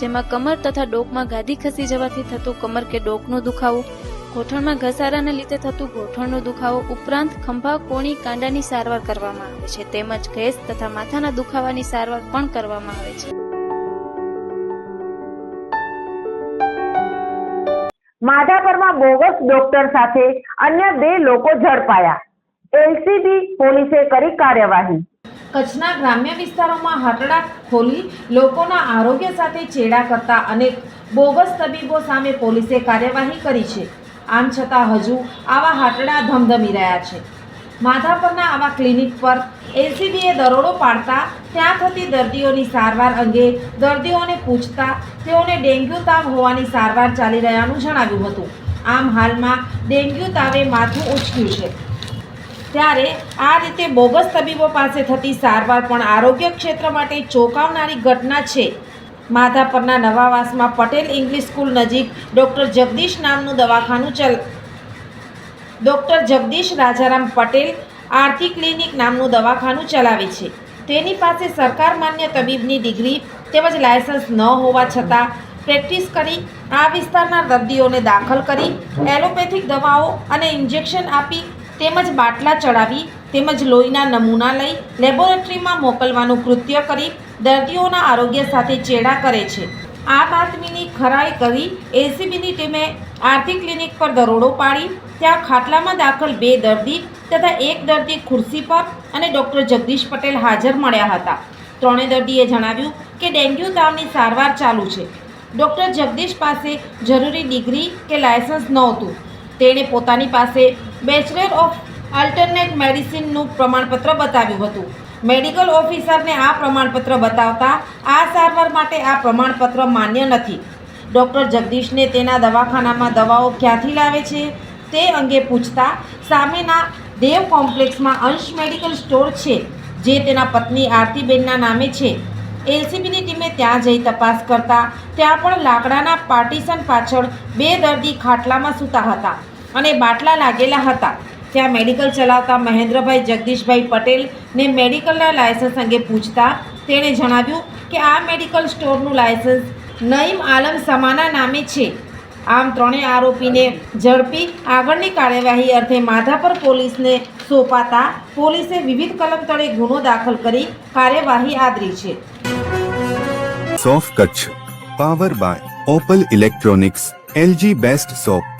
જેમાં કમર તથા ડોકમાં ગાદી ખસી જવાથી થતું કમર કે ડોકનો દુખાવો, ગોઠણમાં ઘસારાને લીધે થતું ગોઠણનો દુખાવો ઉપરાંત ખંભા, કોણી, કાંડાની સારવાર કરવામાં આવે છે. તેમજ ગેસ તથા માથાના દુખાવાની સારવાર પણ કરવામાં આવે છે. માધાપરમાં બોગસ ડોક્ટર સાથે અન્ય બે લોકો ઝડપાયા. એલસીબી પોલીસે કરી કાર્યવાહી. કચ્છના ગ્રામ્ય વિસ્તારોમાં હટડા ખોલી લોકોના આરોગ્ય સાથે ચેડા કરતા અનેક બોગસ તબીબો સામે પોલીસે કાર્યવાહી કરી છે. આમ છતાં હજુ આવા હાટડા ધમધમી રહ્યા છે. માધાપરના આવા ક્લિનિક પર એલસીબીએ દરોડો પાડતા ત્યાં થતી દર્દીઓની સારવાર અંગે દર્દીઓને પૂછતા તેઓને ડેન્ગ્યુ તાવ હોવાની સારવાર ચાલી રહ્યાનું જણાવ્યું હતું. આમ હાલમાં ડેન્ગ્યુ તાવે માથું ઉચક્યું છે. ત્યારે આ રીતે બોગસ તબીબો પાસે થતી સારવાર પણ આરોગ્ય ક્ષેત્ર માટે ચોંકાવનારી ઘટના છે. માધાપરના નવાવાસમાં પટેલ ઇંગ્લિશ સ્કૂલ નજીક ડૉક્ટર જગદીશ નામનું દવાખાનું ચલ ડૉક્ટર જગદીશ રાજારામ પટેલ આર્થિક ક્લિનિક નામનું દવાખાનું ચલાવે છે. તેની પાસે સરકાર માન્ય તબીબની ડિગ્રી તેમજ લાયસન્સ ન હોવા છતાં પ્રેક્ટિસ કરી આ વિસ્તારના દર્દીઓને દાખલ કરી એલોપેથિક દવાઓ અને ઇન્જેક્શન આપી તેમજ બાટલા ચડાવી, તેમજ લોહીના નમૂના લઈ લેબોરેટરીમાં મોકલવાનું કૃત્ય કરી દર્દીઓના આરોગ્ય સાથે ચેડા કરે છે. આ બાતમીની ખરાઈ કરી એસીબીની ટીમે આર્થિક ક્લિનિક પર દરોડો પાડી, ત્યાં ખાટલામાં દાખલ બે દર્દી તથા એક દર્દી ખુરશી પર અને ડૉક્ટર જગદીશ પટેલ હાજર મળ્યા હતા. ત્રણેય દર્દીએ જણાવ્યું કે ડેન્ગ્યુ તાવની સારવાર ચાલુ છે. ડૉક્ટર જગદીશ પાસે જરૂરી ડિગ્રી કે લાયસન્સ નહોતું. તેણે પોતાની પાસે બેચલર ઓફ અલ્ટરનેટ મેડિસિનનું પ્રમાણપત્ર બતાવ્યું હતું. મેડિકલ ઓફિસરને આ પ્રમાણપત્ર બતાવતા આ સારવાર માટે આ પ્રમાણપત્ર માન્ય નથી. ડૉક્ટર જગદીશને તેના દવાખાનામાં દવાઓ ક્યાંથી લાવે છે તે અંગે પૂછતા સામેના દેવ કોમ્પ્લેક્સમાં અંશ મેડિકલ સ્ટોર છે, જે તેના પત્ની આરતીબેનના નામે છે. એલસીબીની ટીમે ત્યાં જઈ તપાસ કરતા ત્યાં પણ લાકડાના પાર્ટીશન પાછળ બે દર્દી ખાટલામાં સૂતા હતા. અને બાટલા લાગેલા હતા. ત્યાં મેડિકલ ચલાવતા મહેન્દ્રભાઈ જગદીશભાઈ પટેલને મેડિકલના લાયસન્સ અંગે પૂછતા તેણે જણાવ્યું કે આ મેડિકલ સ્ટોરનું લાયસન્સ નઈમ આલમ સમાના નામે છે. આમ ત્રણેય આરોપીને ઝડપી આગળની કાર્યવાહી અર્થે માધાપર પોલીસને સોંપાતા પોલીસે વિવિધ કલમ તળે ગુનો દાખલ કરી કાર્યવાહી આદરી છે. સોફ Kutch, power buy opal electronics, LG best shop